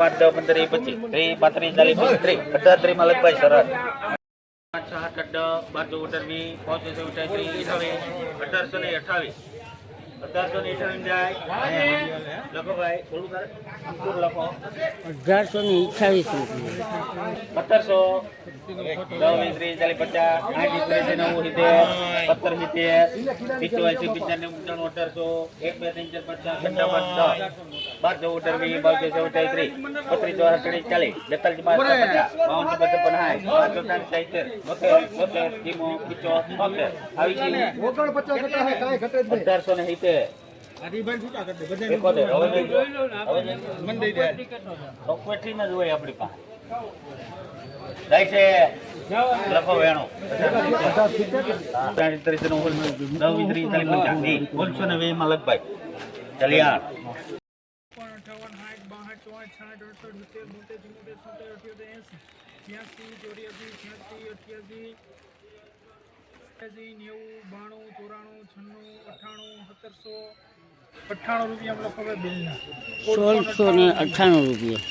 પાંચ દસ પંદર એ પચીસ ત્રીસ પાંત્રીસ ચાલીસ ત્રીસ અઢાર ત્રીસમાં લગભગ સરસ. પાંચ છ આઠ દસ બાર ચૌદ અઢાર પાંચ છ અઠાવીસ ત્રીસ અઠાવીસ અઢારસો ને અઠાવીસ અઢારસો ને અઠાવીસ જાય. લખો ભાઈ થોડું લખો. અઢારસો ને અઠાવીસ સત્તરસો. દસ ત્રીસ ચાલીસ પચાસ. આઠ ત્રીસ નવ સિત્તેર. સત્તર સિત્તેર. પિચોએસી પંચાણું અઢારસો. એક બે ત્રણ ચાર પાંચ બાર ચૌદ અઢાર વીસ ત્રીસ ચાલીસ બેતાલીસ બાર પચાસ બાવન ચોપન સાઠ પાંચ વેણો ત્રીસ બોલશો ને વીસમાં લગભાઈ અઠાવન બાસઠ ચોસઠ અડસઠ સિત્તેર બોતેર ચુમ્મોતેર સિત્તેર અઠ્યોતેર એંસી છ્યાસી ચોર્યાસી છ્યાસી અઠ્યાસી અઠ્યાસી નેવું બાણું ચોરાણું છન્નું અઠ્ઠાણું સત્તરસો અઠ્ઠાણું રૂપિયા લખો હવે બિલના સોળસો ને અઠ્ઠાણું રૂપિયા.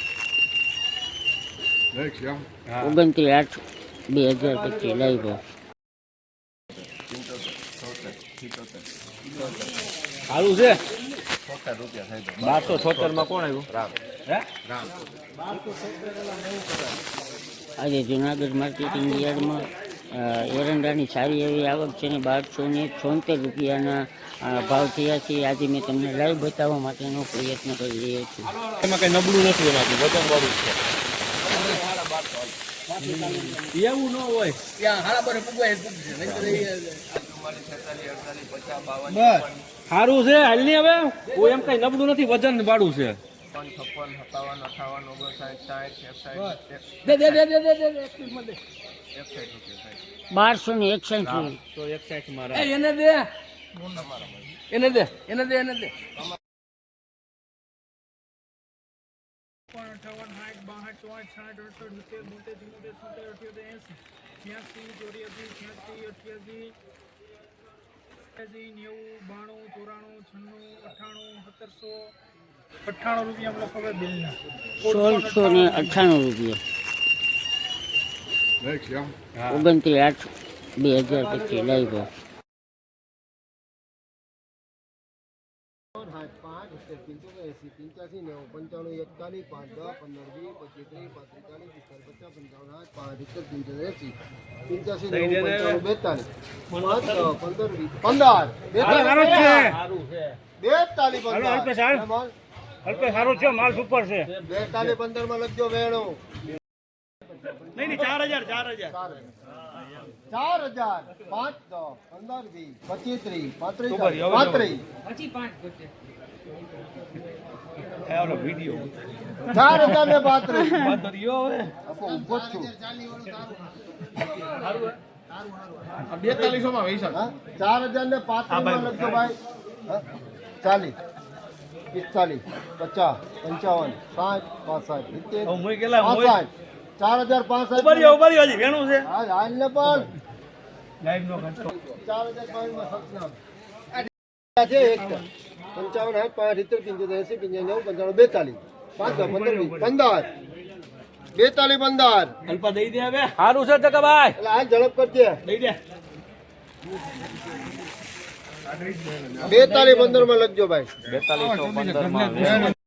ઓગણત્રીસ આઠ બે હજાર પચીસ લાવ્યો. સારું છે? બારસો છોતેરમાં કોણ આવ્યું? આજે જુનાગઢ માર્કેટિંગ યાર્ડમાં એરંડાની સારી એવી આવક છે ને બારસો ને છોતેર રૂપિયાના ભાવ થયા છે. આજે મેં તમને લાઈવ બતાવવા માટેનો પ્રયત્ન કરી રહ્યો છું. એમાં કંઈ નબળું નથી એમાંથી વજન વાળું છે. એવું ન હોય. સારું છે હાલની હવે? કોઈ એમ કઈ નબળું નથી વજન વાળું છે. દે છપ્પન સત્તાવન અઠાવન ઓગણસાઠ સાઠમાં બારસો ને એકસઠ તો એક સાઈડમાં એને દે. એને દે એને દે એને દે. અઠાવન સાઠ બાસઠ ચોસઠ સાઠ અડસઠ સિત્તેર બોતેર ચુમ્મોતેર સિત્તેર અઠ્યોતેર એંસી. ત્યાંસી ચોર્યાસી છ્યાસી અઠ્યાસી અઠ્યાસી નેવું બાણું ચોરાણું છન્નું અઠ્ઠાણું સત્તરસો અઠ્ઠાણું રૂપિયા લખો બિલના સોળસો ને અઠ્ઠાણું રૂપિયા ઓગણત્રીસ આઠ બે હજાર પચીસ નેવું પંચાણું બેતાલીસ પાંચ પંદર સારું છે માલ સુપર છે. બેતાલી પંદરમાં લખજો વેણો. નહીં નહીં ચાર હજાર ચાર હજાર. ચાર હજાર. પાંચ દસ પંદર વીસ પચીસ ત્રીસ પાંત્રીસ. પાંત્રીસ વીડિયો. ચાર હજાર ને પાંત્રીસ. આપો જ છું. બેતાલીસો માં ચાર હજાર ને પાંત્રીસમાં લખજો ભાઈ? ચાલીસ. પિસ્તાલીસ પચાસ પંચાવન સાઠ પાસઠ સિત્તેર પાસઠ ચાર હજાર પાસઠ ઉભરી ઉભરી હજી વેણું છે. હા હાલ ને પણ. લાઈવ નો ખર્ચો ચાર હજાર પાંચમાં સતનામ છે એક. પંચાવન સાઠ પાંચ સિત્તેર પંચોતેર એસી પંચાવન પંચાણું બેતાલીસ. પાંચ પંદર પંદર. બેતાલીસ પંદર. અલ્પા દઈ દે હવે. સારું છે ટકા ભાઈ. એટલે આ ઝડપ કરજે. દઈ દે. બેતાલીસ પંદરમાં લખજો ભાઈ. બેતાલીસો પંદર